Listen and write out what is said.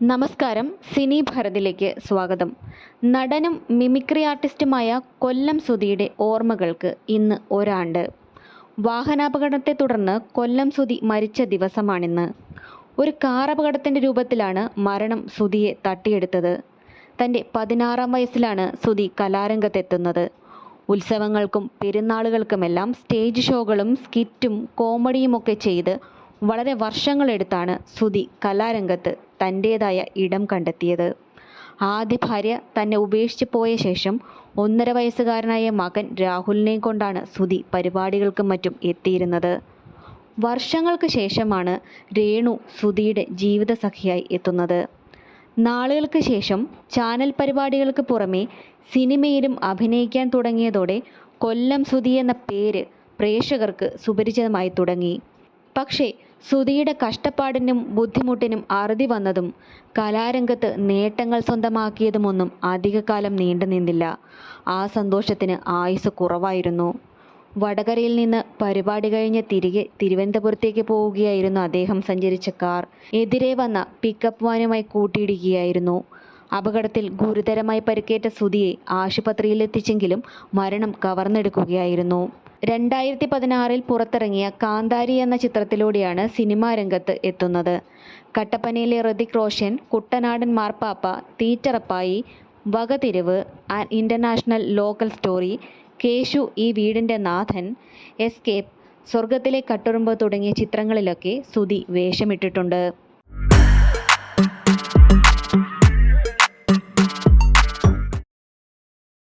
നമസ്കാരം സിനി ഭാരതിലേക്ക് സ്വാഗതം. നടനും മിമിക്രി ആർട്ടിസ്റ്റുമായ കൊല്ലം സുധിയുടെ ഓർമ്മകൾക്ക് ഇന്ന് ഒരാണ്ട്. വാഹനാപകടത്തെ തുടർന്ന് കൊല്ലം സുധി മരിച്ച ദിവസമാണിന്ന്. ഒരു കാർ അപകടത്തിന്റെ രൂപത്തിലാണ് മരണം സുധിയെ തട്ടിയെടുത്തത്. തന്റെ പതിനാറാം വയസ്സിലാണ് സുധി കലാരംഗത്തെത്തുന്നത്. ഉത്സവങ്ങൾക്കും പെരുന്നാളുകൾക്കുമെല്ലാം സ്റ്റേജ് ഷോകളും സ്കിറ്റും കോമഡിയുമൊക്കെ ചെയ്ത് വളരെ വർഷങ്ങളെടുത്താണ് സുധി കലാരംഗത്ത് തന്റേതായ ഇടം കണ്ടെത്തിയത്. ആദ്യ ഭാര്യ തന്നെ ഉപേക്ഷിച്ച് പോയ ശേഷം ഒന്നര വയസ്സുകാരനായ മകൻ രാഹുലിനെയും കൊണ്ടാണ് സുധി പരിപാടികൾക്കും മറ്റും എത്തിയിരുന്നത്. വർഷങ്ങൾക്ക് ശേഷമാണ് രേണു സുധിയുടെ ജീവിതസഖിയായി എത്തുന്നത്. നാളുകൾക്ക് ശേഷം ചാനൽ പരിപാടികൾക്ക് പുറമെ സിനിമയിലും അഭിനയിക്കാൻ തുടങ്ങിയതോടെ കൊല്ലം സുധി എന്ന പേര് പ്രേക്ഷകർക്ക് സുപരിചിതമായി തുടങ്ങി. പക്ഷേ സുധിയുടെ കഷ്ടപ്പാടിനും ബുദ്ധിമുട്ടിനും അറുതി വന്നതും കലാരംഗത്ത് നേട്ടങ്ങൾ സ്വന്തമാക്കിയതുമൊന്നും അധികകാലം നീണ്ടു നിന്നില്ല. ആ സന്തോഷത്തിന് ആയുസ് കുറവായിരുന്നു. വടകരയിൽ നിന്ന് പരിപാടി കഴിഞ്ഞ് തിരികെ തിരുവനന്തപുരത്തേക്ക് പോവുകയായിരുന്നു അദ്ദേഹം സഞ്ചരിച്ച കാർ. എതിരെ വന്ന പിക്കപ്പ് വാനുമായി കൂട്ടിയിടുകയായിരുന്നു അപകടത്തിൽ ഗുരുതരമായി പരിക്കേറ്റ സുധിയെ ആശുപത്രിയിലെത്തിച്ചെങ്കിലും മരണം കവർന്നെടുക്കുകയായിരുന്നു. രണ്ടായിരത്തി പതിനാറിൽ പുറത്തിറങ്ങിയ കാന്താരി എന്ന ചിത്രത്തിലൂടെയാണ് സിനിമാ രംഗത്ത് എത്തുന്നത്. കട്ടപ്പനയിലെ Hrithik Roshan Kuttanadan Marpappa Theettarappayi Vakathirivu international local story Keshu ഈ വീടിന്റെ നാഥൻ എസ്കേപ്പ് സ്വർഗത്തിലെ കട്ടുറുമ്പ് തുടങ്ങിയ ചിത്രങ്ങളിലൊക്കെ സുധി വേഷമിട്ടിട്ടുണ്ട്.